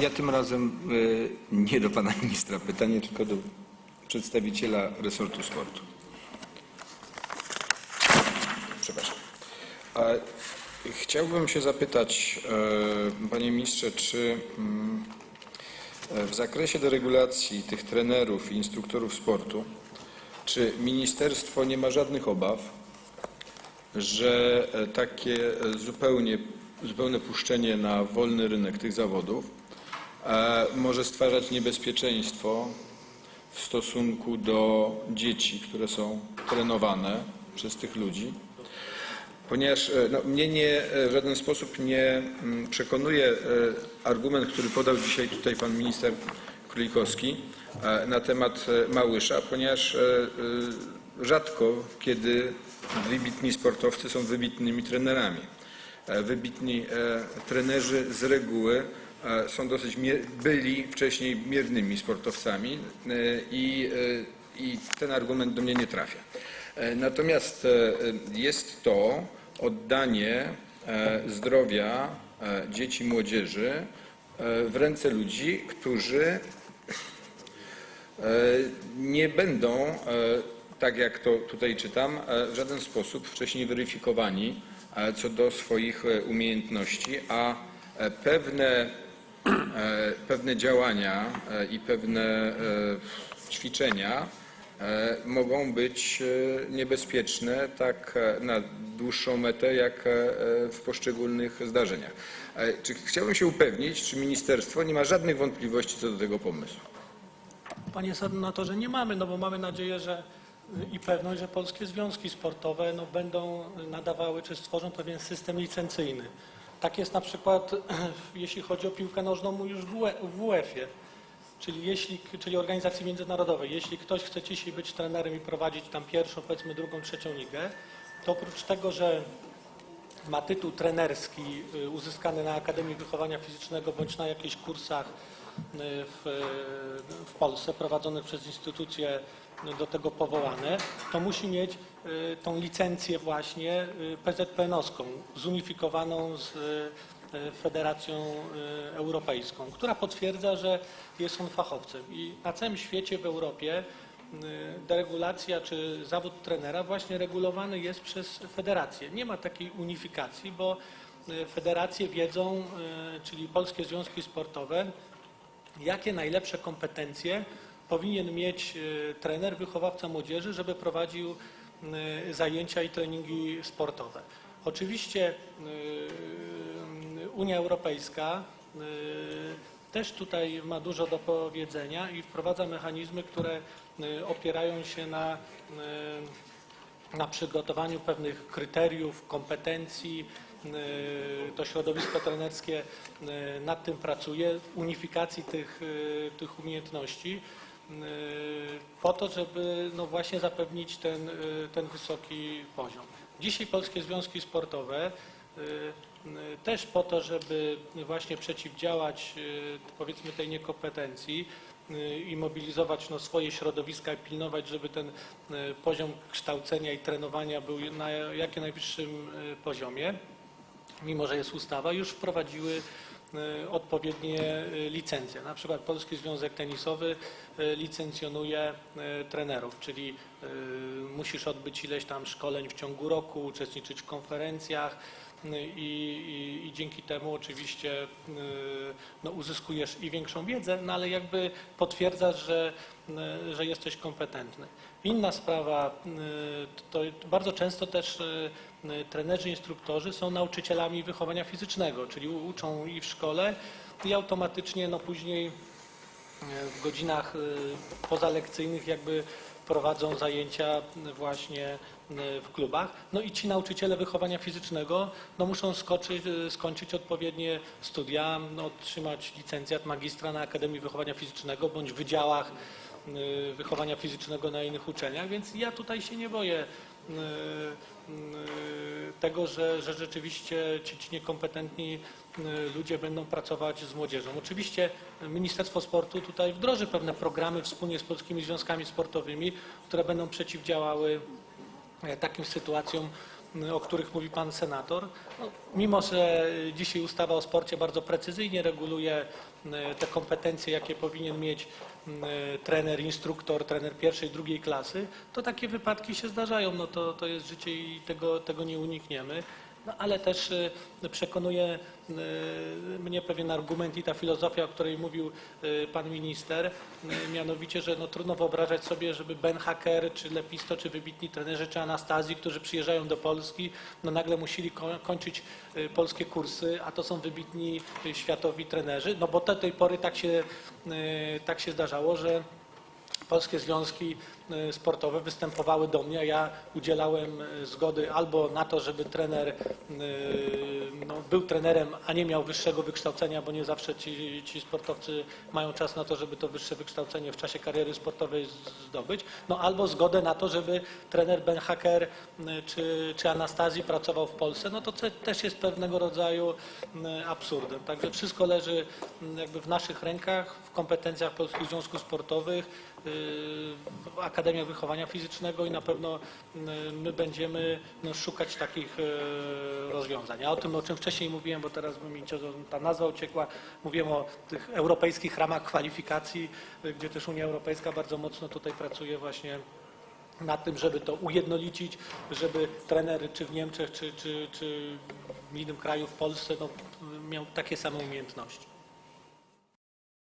Ja tym razem y, nie do pana ministra pytanie, tylko do przedstawiciela resortu sportu. Przepraszam. Chciałbym się zapytać, e, panie ministrze, czy mm, e, w zakresie deregulacji tych trenerów i instruktorów sportu, czy ministerstwo nie ma żadnych obaw, że e, takie e, zupełnie, zupełne puszczenie na wolny rynek tych zawodów e, może stwarzać niebezpieczeństwo w stosunku do dzieci, które są trenowane przez tych ludzi? Ponieważ e, no, mnie nie, e, w żaden sposób nie mm, przekonuje e, argument, który podał dzisiaj tutaj pan minister Królikowski e, na temat e, Małysza, ponieważ e, e, rzadko kiedy wybitni sportowcy są wybitnymi trenerami. E, Wybitni e, trenerzy z reguły e, są dosyć, byli wcześniej miernymi sportowcami e, i, e, i ten argument do mnie nie trafia. E, Natomiast e, jest to oddanie e, zdrowia e, dzieci, młodzieży e, w ręce ludzi, którzy e, nie będą, e, tak jak to tutaj czytam, e, w żaden sposób wcześniej weryfikowani e, co do swoich e, umiejętności, a e, pewne, e, pewne działania e, i pewne e, ćwiczenia e, mogą być e, niebezpieczne tak e, na dłuższą metę, jak e, w poszczególnych zdarzeniach. E, Czy chciałbym się upewnić, czy ministerstwo nie ma żadnych wątpliwości co do tego pomysłu? Panie senatorze, nie mamy, no bo mamy nadzieję, że i pewność, że polskie związki sportowe no, będą nadawały czy stworzą pewien system licencyjny. Tak jest na przykład, jeśli chodzi o piłkę nożną już w UE- w UEFA-ie, czyli, czyli organizacji międzynarodowej. Jeśli ktoś chce dzisiaj być trenerem i prowadzić tam pierwszą, powiedzmy drugą, trzecią ligę, to oprócz tego, że ma tytuł trenerski y, uzyskany na Akademii Wychowania Fizycznego bądź na jakichś kursach w, w Polsce prowadzonych przez instytucje do tego powołane, to musi mieć y, tą licencję właśnie y, PZPN-owską, zunifikowaną z y, Federacją Europejską, która potwierdza, że jest on fachowcem. I na całym świecie, w Europie deregulacja czy zawód trenera właśnie regulowany jest przez federację. Nie ma takiej unifikacji, bo federacje wiedzą, czyli polskie związki sportowe, jakie najlepsze kompetencje powinien mieć y, trener, wychowawca młodzieży, żeby prowadził y, zajęcia i treningi sportowe. Oczywiście y, Unia Europejska też tutaj ma dużo do powiedzenia i wprowadza mechanizmy, które opierają się na, na przygotowaniu pewnych kryteriów, kompetencji. Y, To środowisko trenerskie y, nad tym pracuje, unifikacji tych, y, tych umiejętności po to, żeby no właśnie zapewnić ten, ten wysoki poziom. Dzisiaj polskie związki sportowe też po to, żeby właśnie przeciwdziałać powiedzmy tej niekompetencji i mobilizować no, swoje środowiska i pilnować, żeby ten poziom kształcenia i trenowania był na jak najwyższym poziomie, mimo że jest ustawa, już wprowadziły y, odpowiednie y, licencje. Na przykład Polski Związek Tenisowy y, licencjonuje trenerów, czyli musisz odbyć ileś tam szkoleń w ciągu roku, uczestniczyć w konferencjach i, i, i dzięki temu oczywiście y, no, uzyskujesz i większą wiedzę, no ale jakby potwierdzasz, że, y, że jesteś kompetentny. Inna sprawa, y, to bardzo często też trenerzy, instruktorzy są nauczycielami wychowania fizycznego, czyli uczą i w szkole i automatycznie no później w godzinach pozalekcyjnych jakby prowadzą zajęcia właśnie y, w klubach. No i ci nauczyciele wychowania fizycznego no muszą skoczyć, y, skończyć odpowiednie studia, no, otrzymać licencjat magistra na Akademii Wychowania Fizycznego bądź w wydziałach y, wychowania fizycznego na innych uczelniach, więc ja tutaj się nie boję tego, że, że rzeczywiście ci, ci niekompetentni y, ludzie będą pracować z młodzieżą. Oczywiście Ministerstwo Sportu tutaj wdroży pewne programy wspólnie z polskimi związkami sportowymi, które będą przeciwdziałały takim sytuacjom, o których mówi pan senator. No, mimo, że dzisiaj ustawa o sporcie bardzo precyzyjnie reguluje e, te kompetencje, jakie powinien mieć e, trener, instruktor, trener pierwszej, drugiej klasy, to takie wypadki się zdarzają. No to, to jest życie i tego, tego nie unikniemy. No, ale też e, przekonuje e, mnie pewien argument i ta filozofia, o której mówił e, pan minister, mianowicie, że no, trudno wyobrażać sobie, żeby Ben Hacker, czy Lepisto, czy wybitni trenerzy, czy Anastazji, którzy przyjeżdżają do Polski, no nagle musieli ko- kończyć polskie kursy, a to są wybitni światowi trenerzy, no bo do tej pory tak się, tak się zdarzało, że polskie związki sportowe występowały do mnie, a ja udzielałem e, zgody albo na to, żeby trener e, no, był trenerem, a nie miał wyższego wykształcenia, bo nie zawsze ci, ci sportowcy mają czas na to, żeby to wyższe wykształcenie w czasie kariery sportowej zdobyć, no albo zgodę na to, żeby trener Ben Hacker e, czy, czy Anastazji pracował w Polsce, no to te- też jest pewnego rodzaju absurdem. Także wszystko leży jakby w naszych rękach, w kompetencjach Polskich Związków Sportowych, yy, w Akademiach Wychowania Fizycznego i na pewno yy, my będziemy no, szukać takich yy, rozwiązań. A o tym, o czym wcześniej mówiłem, bo teraz mi ta nazwa uciekła, mówiłem o tych europejskich ramach kwalifikacji, yy, gdzie też Unia Europejska bardzo mocno tutaj pracuje właśnie nad tym, żeby to ujednolicić, żeby trener czy w Niemczech, czy, czy, czy w innym kraju, w Polsce, no, miał takie same umiejętności.